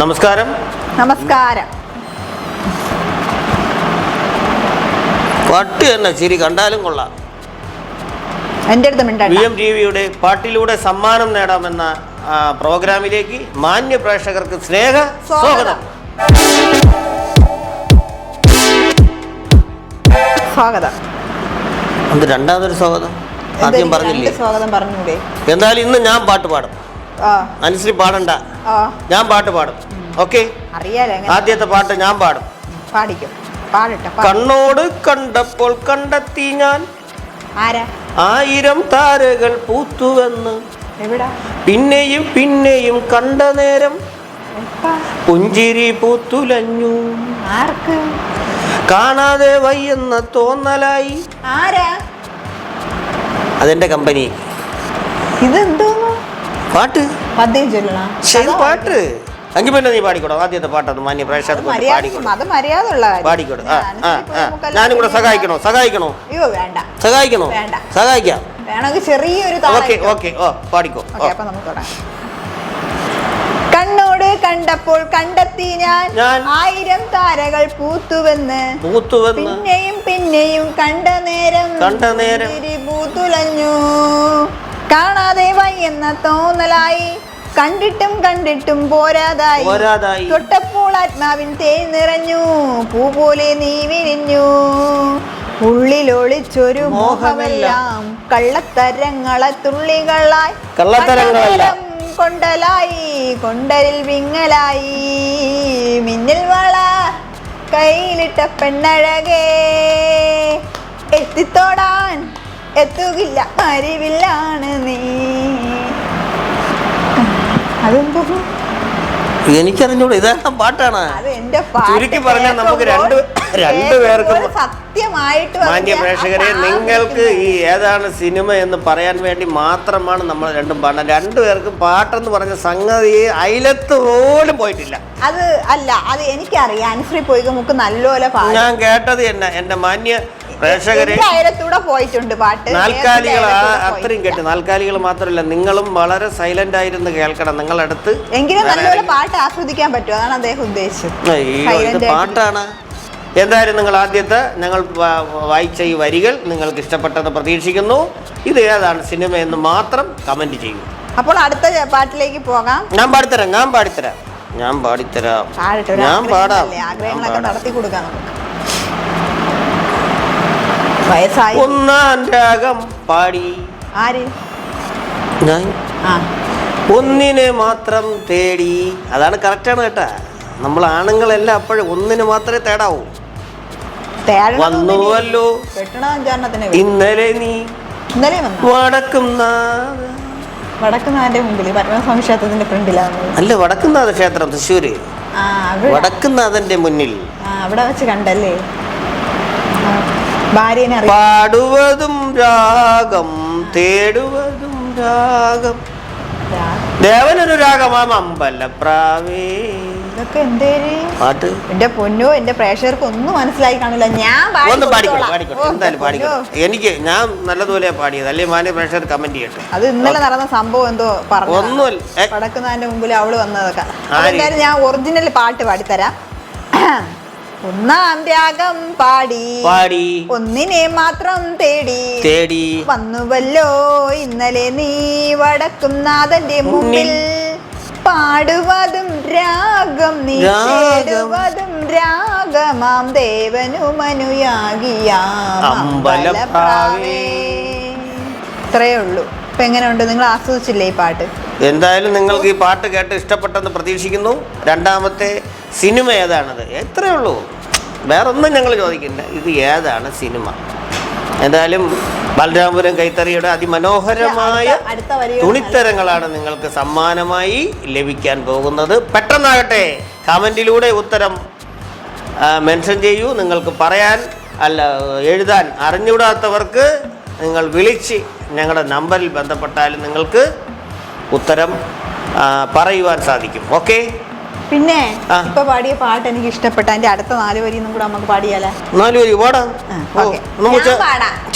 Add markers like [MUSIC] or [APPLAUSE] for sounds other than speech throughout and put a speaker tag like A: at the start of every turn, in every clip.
A: നമസ്കാരം.
B: നമസ്കാരം.
A: പട്ട് തന്നെ ചിരി കണ്ടാലും കൊള്ളാം.
B: എന്റെ അടുത്ത് മിണ്ടണ്ട.
A: വി എം ടി വിയുടെ പാട്ടിലൂടെ സമ്മാനം നേടാമെന്ന പ്രോഗ്രാമിലേക്ക് മാന്യ പ്രേക്ഷകർക്ക് സ്നേഹ സ്വാഗതം.
B: സ്വാഗതം.
A: അത് രണ്ടാമതൊരു സ്വാഗതം. ആദ്യം പറഞ്ഞില്ലേ?
B: സ്വാഗതം പറഞ്ഞൂടെ?
A: എന്തായാലും ഇന്ന് ഞാൻ പാട്ട് പാടും.
B: ആ.
A: അനുസരി പാടണ്ട. ഞാൻ പാട്ട് പാടും. ഓക്കെ? ആദ്യത്തെ പാട്ട് ഞാൻ പാടും.
B: പാടിക്കും.
A: കണ്ണോട് കണ്ടപ്പോൾ കണ്ടെത്തി ഞാൻ. ആയിരം താരകൾ പൂത്തുവെന്ന്. പിന്നെയും പിന്നെയും കണ്ട നേരം? പുഞ്ചിരി പൂത്തുലഞ്ഞു. കാണാതെ വയ്യെന്ന തോന്നലായി. അതെന്റെ കമ്പനി.
B: ഇതെന്തോന്നു
A: പാട്ട്?
B: പദ്യം ചൊല്ലണം?
A: ശരി പാട്ട്. എങ്കിൽ പിന്നെ നീ പാടിക്കോടോ. ആദ്യത്തെ പാട്ടൊന്ന് മാന്യ പ്രേക്ഷകർക്ക്
B: മര്യാദ
A: പാടിക്കോടോ. ഞാനും കൂടെ സഹായിക്കണോ? സഹായിക്കണോ? സഹായിക്കണോ. സഹായിക്കാം.
B: ചെറിയൊരു
A: ഓക്കെ ഓക്കെ. ഓ പാടിക്കോ.
B: കണ്ണോട് കണ്ടപ്പോൾ കണ്ടെത്തി ഞാൻ ആയിരം താരകൾ പൂത്തുവെന്ന്.
A: പൂത്തുവെന്ന്.
B: പിന്നെയും പിന്നെയും കണ്ട നേരം
A: കണ്ട നേരം.
B: പൂത്തുലഞ്ഞു. വയ്യെന്ന തോന്നലായി. കണ്ടിട്ടും കണ്ടിട്ടും പോരാതായി.
A: പോരാതായി.
B: തൊട്ടപ്പോൾ ആത്മാവിൻ തേൻ നിറഞ്ഞു. പൂ പോലെ നീ വിരിഞ്ഞു. ഉള്ളിലൊളിച്ചൊരു മോഹമെല്ലാം കള്ളത്തരങ്ങളെ തുള്ളികളായി
A: കള്ളത്തരങ്ങളല്ല.
B: കൊണ്ടലായി. കൊണ്ടലിൽ വിങ്ങലായി. മിന്നൽ വള കയ്യിലിട്ട പെണ്ണഴകേ. എത്തിത്തോടാൻ എത്തുകില്ല അരിവില്ലാണ് നീ. അതെന്തോ
A: എനിക്കറിഞ്ഞൂടെ പാട്ടാണ്. ചുരുക്കി പറഞ്ഞാൽ നമുക്ക് രണ്ട്
B: രണ്ടു
A: രണ്ട് പേർക്കും
B: കേൾക്കുമ്പോൾ സത്യമായിട്ട്
A: മാന്യ പ്രേക്ഷകരെ നിങ്ങൾക്ക് ഈ ഏതാണ് സിനിമ എന്ന് പറയാൻ വേണ്ടി മാത്രമാണ് നമ്മൾ രണ്ടും പാടുന്നത് രണ്ടുപേർക്കും പാട്ടെന്ന് പറഞ്ഞ സംഗതി അയലത്ത് പോലും പോയിട്ടില്ല.
B: അത് അല്ല അത് എനിക്കറിയാം. അനുശ്രീ പോയി നമുക്ക് നല്ലപോലെ
A: ഞാൻ കേട്ടത് എന്നെ എന്റെ മാന്യ പ്രേക്ഷകരെ
B: പോയിട്ടുണ്ട് പാട്ട്.
A: നാൽക്കാലികൾ അത്രയും. കേട്ട് നാൽക്കാലികൾ മാത്രമല്ല നിങ്ങളും വളരെ സൈലന്റ് ആയിരുന്നു കേൾക്കണം നിങ്ങളടുത്ത്
B: എങ്കിലും
A: നല്ലൊരു
B: പാട്ട് ആസ്വദിക്കാൻ പറ്റും. അതാണ് അദ്ദേഹം ഉദ്ദേശിച്ചത്.
A: പാട്ടാണ്. എന്തായാലും നിങ്ങൾ ആദ്യത്തെ ഞങ്ങൾ വായിച്ച ഈ വരികൾ നിങ്ങൾക്ക് ഇഷ്ടപ്പെട്ടെന്ന് പ്രതീക്ഷിക്കുന്നു. ഇത് ഏതാണ് സിനിമ എന്ന് മാത്രം കമന്റ് ചെയ്യും
B: അപ്പോൾ അടുത്ത പാട്ടിലേക്ക് പോകാം.
A: ഞാൻ പാടിത്തരാം ഞാൻ പാടിത്തരാം. ഞാൻ പാടിത്തരാം. ഞാൻ പാടാം?
B: ആഗ്രഹങ്ങളൊക്കെ നടത്തി കൊടുക്കാം വയസ്സായി.
A: ഒന്നാം രാഗം പാടി.
B: ആര്?
A: ഞാൻ.
B: ആ.
A: ഒന്നിനെ മാത്രം തേടി. അതാണ് കറക്റ്റാണ് കേട്ടാ. നമ്മൾ ആണുങ്ങളെല്ലാം അപ്പോഴും ഒന്നിന് മാത്രമേ തേടാവൂ. വന്നുവല്ലോ.
B: കെട്ടണ അഞ്ചാരണത്തിന്
A: ഇന്നലെ നീ
B: ഇന്നലെ വന്നു?
A: വടക്കുന്ന
B: വടക്കുന്നാന്റെ മുമ്പിൽ പരമസ്വാമി ക്ഷേത്രത്തിന്റെ ഫ്രണ്ടിലാണ്.
A: അല്ല വടക്കുന്നാഥ ക്ഷേത്രം തൃശ്ശൂര്.
B: ആ അവിടെ.
A: വടക്കുന്നാഥന്റെ മുന്നിൽ.
B: ആ അവിടെ വെച്ച് കണ്ടല്ലേ?
A: പാടുവതും രാഗം തേടുവതും രാഗം. ദേവനൊരു രാഗമാം അമ്പലപ്രാവേ.
B: ഇതൊക്കെ എന്തേര്
A: പാട്ട്.
B: എന്റെ പൊന്നോ എന്റെ പ്രേക്ഷകർക്ക് ഒന്നും മനസ്സിലായി കാണില്ല. ഞാൻ
A: ഒന്ന് എന്തായാലും എനിക്ക് ഞാൻ നല്ലതുപോലെ പാടിയത്. അല്ലെങ്കിൽ മാന്യ പ്രേക്ഷകർ കമന്റ് ചെയ്യട്ടെ.
B: അത് ഇന്നലെ നടന്ന സംഭവം എന്തോ പറഞ്ഞു
A: ഒന്നുമല്ല.
B: മുമ്പിൽ അവൾ വന്നതൊക്കെ? എന്തായാലും ഞാൻ ഒറിജിനൽ പാട്ട് പാടിത്തരാം. ഒന്നാം ത്യാഗം പാടി.
A: പാടി.
B: ഒന്നിനെ മാത്രം തേടി.
A: തേടി.
B: വന്നുവല്ലോ ഇന്നലെ നീ വടക്കും നാഥന്റെ മുമ്പിൽ. പാടുവതും രാഗം നീ. തേടുവതും രാഗമാം. ദേവനുമനുയാകിയാം
A: അമ്പലപ്രാവേ.
B: ഇത്രയേ ഉള്ളൂ. ഇപ്പൊ എങ്ങനെയുണ്ട്? നിങ്ങൾ ആസ്വദിച്ചില്ലേ ഈ പാട്ട്?
A: എന്തായാലും നിങ്ങൾക്ക് ഈ പാട്ട് കേട്ട് ഇഷ്ടപ്പെട്ടെന്ന് പ്രതീക്ഷിക്കുന്നു. രണ്ടാമത്തെ സിനിമ ഏതാണത്? എത്രയേ ഉള്ളൂ. വേറൊന്നും ഞങ്ങൾ ചോദിക്കില്ല. ഇത് ഏതാണ് സിനിമ? എന്തായാലും ബലരാമപുരം കൈത്തറിയുടെ അതിമനോഹരമായ തുണിത്തരങ്ങളാണ് നിങ്ങൾക്ക് സമ്മാനമായി ലഭിക്കാൻ പോകുന്നത്. പെട്ടെന്നാകട്ടെ കമന്റിലൂടെ ഉത്തരം മെൻഷൻ ചെയ്യൂ. നിങ്ങൾക്ക് പറയാൻ അല്ല എഴുതാൻ അറിഞ്ഞുകൂടാത്തവർക്ക് നിങ്ങൾ വിളിച്ച് ഞങ്ങളുടെ നമ്പറിൽ ബന്ധപ്പെട്ടാലും നിങ്ങൾക്ക് ഉത്തരം പറയുവാൻ സാധിക്കും. ഓക്കെ?
B: പിന്നെ. ഇപ്പൊ പാടിയ പാട്ട് എനിക്ക് ഇഷ്ടപ്പെട്ട അതിന്റെ അടുത്ത നാല് വരിയും കൂടെ നമുക്ക് പാടിയാലേ?
A: നാല് വരി പാടാം. നമുക്ക്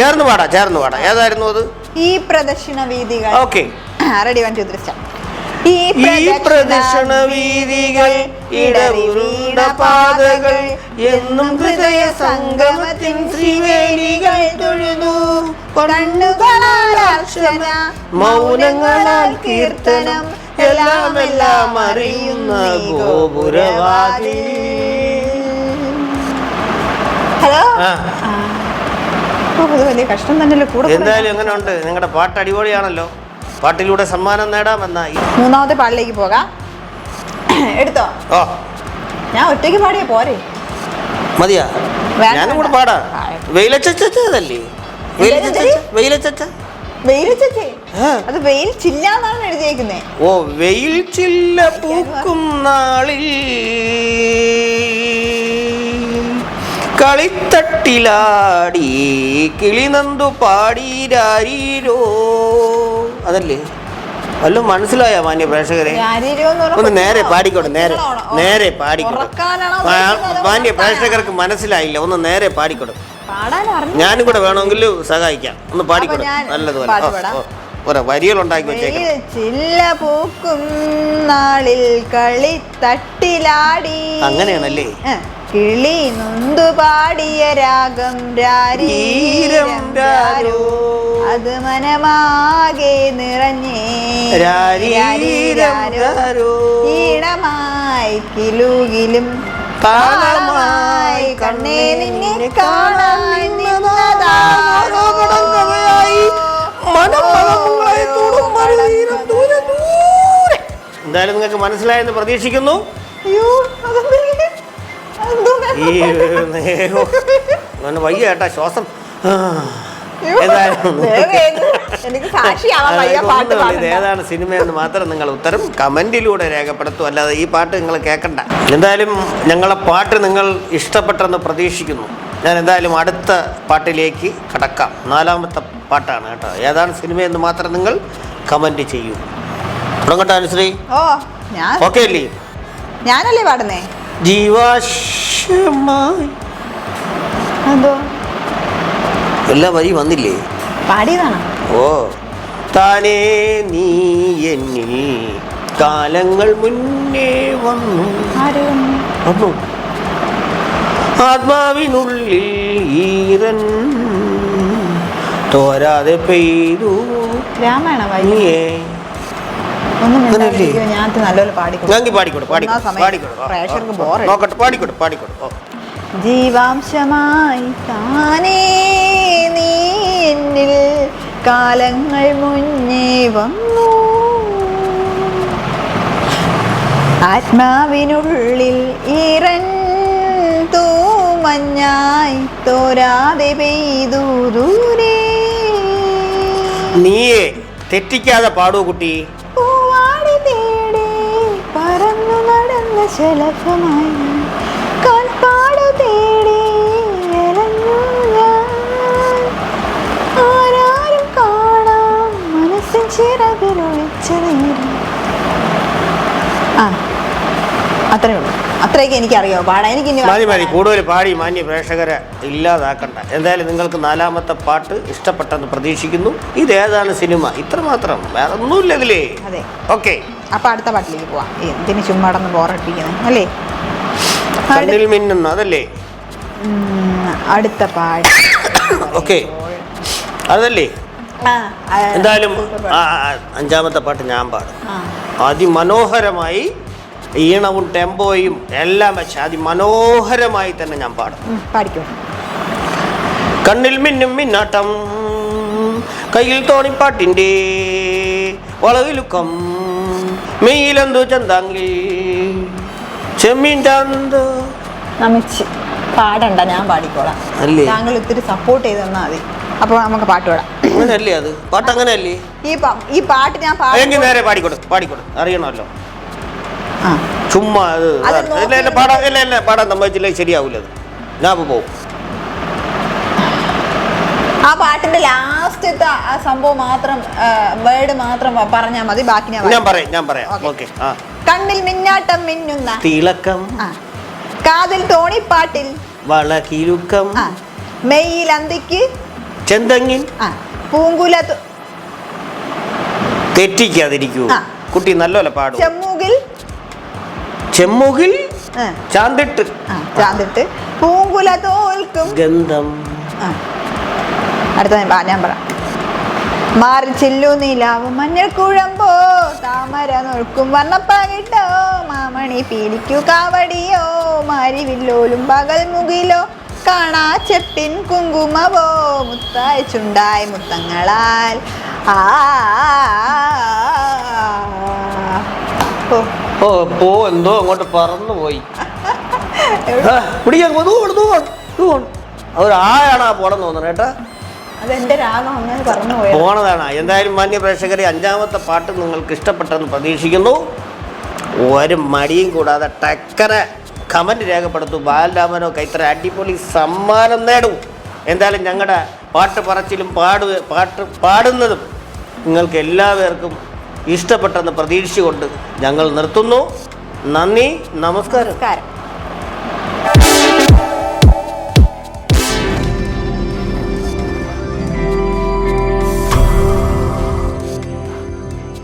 A: ചേർന്ന് പാടാം ചേർന്ന് പാടാം. ഏതായിരുന്നു അത്?
B: ഈ പ്രദക്ഷിണ വീതികൾ.
A: Okay.
B: Ready one two three ഈ
A: ഈ പ്രദക്ഷിണ വീതികൾ ഇടവുരുണ്ട പാതകൾ എന്നും ഹൃദയ സംഗമത്തിൻ ശ്രീവേലികൾ തൊഴുതു
B: കണ്ണുകളാൽ അക്ഷര
A: മൗനങ്ങളാൽ കീർത്തനം എല്ലാം എല്ലാം അറിയുന്ന ഗോപുരവാദി
B: ഹലോ? വലിയ കഷ്ടം തന്നെയല്ലേ? കൂടെ കൂടെ.
A: എന്തായാലും എങ്ങനെ ഉണ്ട് നിങ്ങളുടെ പാട്ട് അടിപൊളിയാണല്ലോ. പാട്ടിലൂടെ സമ്മാനം നേടാമെന്ന
B: മൂന്നാമത്തെ പാട്ടിലേക്ക് പോകാം. എടുത്തോ?
A: ഓ
B: ഞാൻ ഒറ്റയ്ക്ക് പാടിയ പോരെ.
A: മതിയാ. ഞാനും കൂടെ പാടാ. വെയിലച്ചല്ലേ
B: വെയിലച്ചച്ച?
A: വെയിലച്ച.
B: അത് വെയിൽ ചില്ലാന്നാണ് എഴുതിയേക്കുന്നേ.
A: ഓ വെയിൽ ചില്ല പൂക്കും നാളിൽ. കളിത്തട്ടിലാടി കിളിനന്തു പാടീരാരീരോ അതല്ലേ? വല്ലതും മനസ്സിലായോ മാന്യ പ്രേക്ഷകരെ? ഒന്ന് നേരെ? പാടിക്കോട്ടെ നേരെ നേരെ പാടിക്കോട്ടെ. മാന്യ പ്രേക്ഷകർക്ക് മനസ്സിലായില്ല. ഒന്ന് നേരെ പാടിക്കോട്ടെ. ഞാനും കൂടെ വേണമെങ്കിൽ സഹായിക്കാം. ഒന്ന് പാടിക്കോട്ടെ. നല്ലതുപോലെ. വരികൾ ഉണ്ടാക്കി വെച്ചേക്കാം.
B: ചില്ല പൂക്കും നാളിൽ കളി തട്ടിലാടി.
A: അങ്ങനെയാണല്ലേ?
B: കിളി നൊന്തു പാടിയ രാഗം രാരീരം
A: രാരോ.
B: അത് മനമാകെ നിറഞ്ഞേ. ഈണമായി കിലുകിലും
A: താളമായി
B: കണ്ണേ നിന്നെ കാണാൻ.
A: എന്തായാലും നിങ്ങൾക്ക് മനസ്സിലായെന്ന് പ്രതീക്ഷിക്കുന്നു. [LAUGHS] വയ്യ കേട്ടാ ശ്വാസം. ഏതാണ് സിനിമ എന്ന് മാത്രം നിങ്ങൾ ഉത്തരം കമന്റിലൂടെ രേഖപ്പെടുത്തും. അല്ലാതെ ഈ പാട്ട് നിങ്ങൾ കേൾക്കണ്ട എന്തായാലും ഞങ്ങളെ പാട്ട് നിങ്ങൾ ഇഷ്ടപ്പെട്ടെന്ന് പ്രതീക്ഷിക്കുന്നു. ഞാൻ എന്തായാലും അടുത്ത പാട്ടിലേക്ക് കടക്കാം. നാലാമത്തെ പാട്ടാണ് കേട്ടോ. ഏതാണ് സിനിമ എന്ന് മാത്രം നിങ്ങൾ കമന്റ് ചെയ്യൂ. തുടങ്ങട്ടെ അനുശ്രീ. ഓക്കെ അല്ലേ?
B: ഞാനല്ലേ പാടുന്നേ?
A: ജീവാശമായി
B: എന്തോ?
A: എല്ലാ വരി വന്നില്ലേ?
B: പാടിയതാണോ?
A: ഓ. താനേ നീ എന്നിൽ കാലങ്ങൾ മുന്നേ വന്നു.
B: വന്നു?
A: ആത്മാവിനുള്ളിൽ ഈറൻ തോരാതെ പെയ്തു. പാടിക്കോട്ടെ പാടിക്കോട്ടെ പാടിക്കോട്ടെ നോക്കട്ടെ പാടിക്കോട്ടെ പാടിക്കോട്ടെ.
B: ജീവാംശമായി താനേ നീ എന്നിൽ കാലങ്ങൾ മുന്നേ വന്നു. ആത്മാവിനുള്ളിൽ ഈറൻ തൂമഞ്ഞായി തോരാതെ പെയ്തു ദൂരേ.
A: നീയെ തെറ്റിക്കാതെ പാടൂ കുട്ടി.
B: പൂവാടി തേടി പറന്നു നടന്ന ശലഭമായി അത്രേ ഉള്ളൂ. അത്രയൊക്കെ എനിക്കറിയാം പാടാൻ എനിക്ക്
A: മതി മതി കൂടുതൽ പാടി മാന്യ പ്രേക്ഷകരെ ഇല്ലാതാക്കണ്ട. എന്തായാലും നിങ്ങൾക്ക് നാലാമത്തെ പാട്ട് ഇഷ്ടപ്പെട്ടെന്ന് പ്രതീക്ഷിക്കുന്നു. ഇതേതാണ് സിനിമ? ഇത്രമാത്രം വേറെ ഒന്നുമില്ല ഇതിലേ.
B: അതെ.
A: ഓക്കെ.
B: അപ്പൊ അടുത്ത പാട്ടിലേക്ക് പോവാം. എന്തിന് ചുമ്മാടന്ന് ബോറടിപ്പിക്കുന്നു ബോറടിപ്പിക്കുന്നത് അല്ലേ?
A: കണ്ണിൽ മിന്നുന്നു അതല്ലേ?
B: അടുത്ത പാട്ട്. [COUGHS]
A: ഓക്കെ. അതല്ലേ? എന്തായാലും അഞ്ചാമത്തെ പാട്ട് ഞാൻ പാടും. അതിമനോഹരമായി ഈണവും ടെമ്പോയും എല്ലാം വെച്ച് അതിമനോഹരമായി തന്നെ ഞാൻ പാടും.
B: പാടിക്കും.
A: കണ്ണിൽ മിന്നും മിന്നാട്ടം കയ്യിൽ തോണിപ്പാട്ടിന്റെ വളവിലുക്കം മെയ്യിലെന്തു ചന്താങ്കിൽ ചെമ്മീൻ ചന്ത.
B: നമിച്ച്. പാടണ്ട ഞാൻ പാടിക്കോളാം? താങ്കൾ ഇത്തിരി സപ്പോർട്ട് ചെയ്ത് തന്നാൽ മതി. അപ്പോൾ നമുക്ക് പാട്ട് പാടാം.
A: അങ്ങനെയല്ലേ അത്? പാട്ട് അങ്ങനെയല്ലേ?
B: ഈ ഈ പാട്ട് ഞാൻ പാടി
A: നേരെ പാടിക്കോട്ടെ പാടിക്കോട്ടെ അറിയണമല്ലോ. അത്
B: അത്
A: ഇല്ല ഇല്ല
B: നോക്കി
A: പാടാൻ ഇല്ല ഇല്ല പാടാൻ സമ്മതിച്ചില്ല ശരിയാവില്ല ഞാൻ അപ്പോൾ
B: ആ പാട്ടിന്റെ ലാസ്റ്റത്തെ ആ സംഭവം മാത്രം വേർഡ് മാത്രം പറഞ്ഞാൽ മതി. ബാക്കി ഞാൻ
A: ഞാൻ പറയാം ഞാൻ പറയാം. ഓക്കെ
B: കണ്ണിൽ മിന്നാട്ടം മിന്നുന്ന.
A: തിളക്കം.
B: കാതിൽ തോണിപ്പാട്ടിൽ.
A: വളകിലുക്കം.
B: ആ. മെയ്യിൽ അന്തിക്ക്
A: ചെന്തങ്ങിൻ
B: പൂങ്കുല
A: തെറ്റിക്കാതിരിക്കൂ. കുട്ടി നല്ലോല പാടും.
B: ചെമ്മൂകിൽ
A: ചാന്തിട്ട്.
B: ചാന്തിട്ട്. പൂങ്കുല തോൽക്കും
A: ഗന്ധം.
B: അടുത്ത ഞാൻ പറയാം ഞാൻ പറ. മാറി ചില്ലു നീലാവ് മഞ്ഞൾ കുഴമ്പോ താമര നോൽക്കും വർണപ്പാകിട്ടോ മാമണി പീലിക്കു കാവടിയോ മാരി വില്ലോലും പകൽ മുകിലോ കാണാ ചെപ്പിൻ കുങ്കുമവോ മുത്തായി ചുണ്ടായി മുത്തങ്ങളാൽ. ആ. ഓ.
A: ഓ പോ എന്തോ അങ്ങോട്ട് പറന്നു പോയി. പിടിക്കാൻ ആയാണ് ആ പോണെന്ന് തോന്നുന്നു കേട്ടാ?
B: അതെന്റെ രാഗം അങ്ങനെ പറഞ്ഞു പോയത്.
A: പോണതാണ്. എന്തായാലും മാന്യ പ്രേക്ഷകരെ അഞ്ചാമത്തെ പാട്ട് നിങ്ങൾക്ക് ഇഷ്ടപ്പെട്ടെന്ന് പ്രതീക്ഷിക്കുന്നു. ഒരു മടിയും കൂടാതെ ടക്കര കമന്റ് രേഖപ്പെടുത്തു. ബാലരാമനോ കൈത്തറ അടിപൊളി സമ്മാനം നേടും. എന്തായാലും ഞങ്ങളുടെ പാട്ട് പറച്ചിലും പാടു പാട്ട് പാടുന്നതും നിങ്ങൾക്ക് എല്ലാവർക്കും ഇഷ്ടപ്പെട്ടെന്ന് പ്രതീക്ഷിച്ചുകൊണ്ട് ഞങ്ങൾ നിർത്തുന്നു. നന്ദി
B: നമസ്കാരം.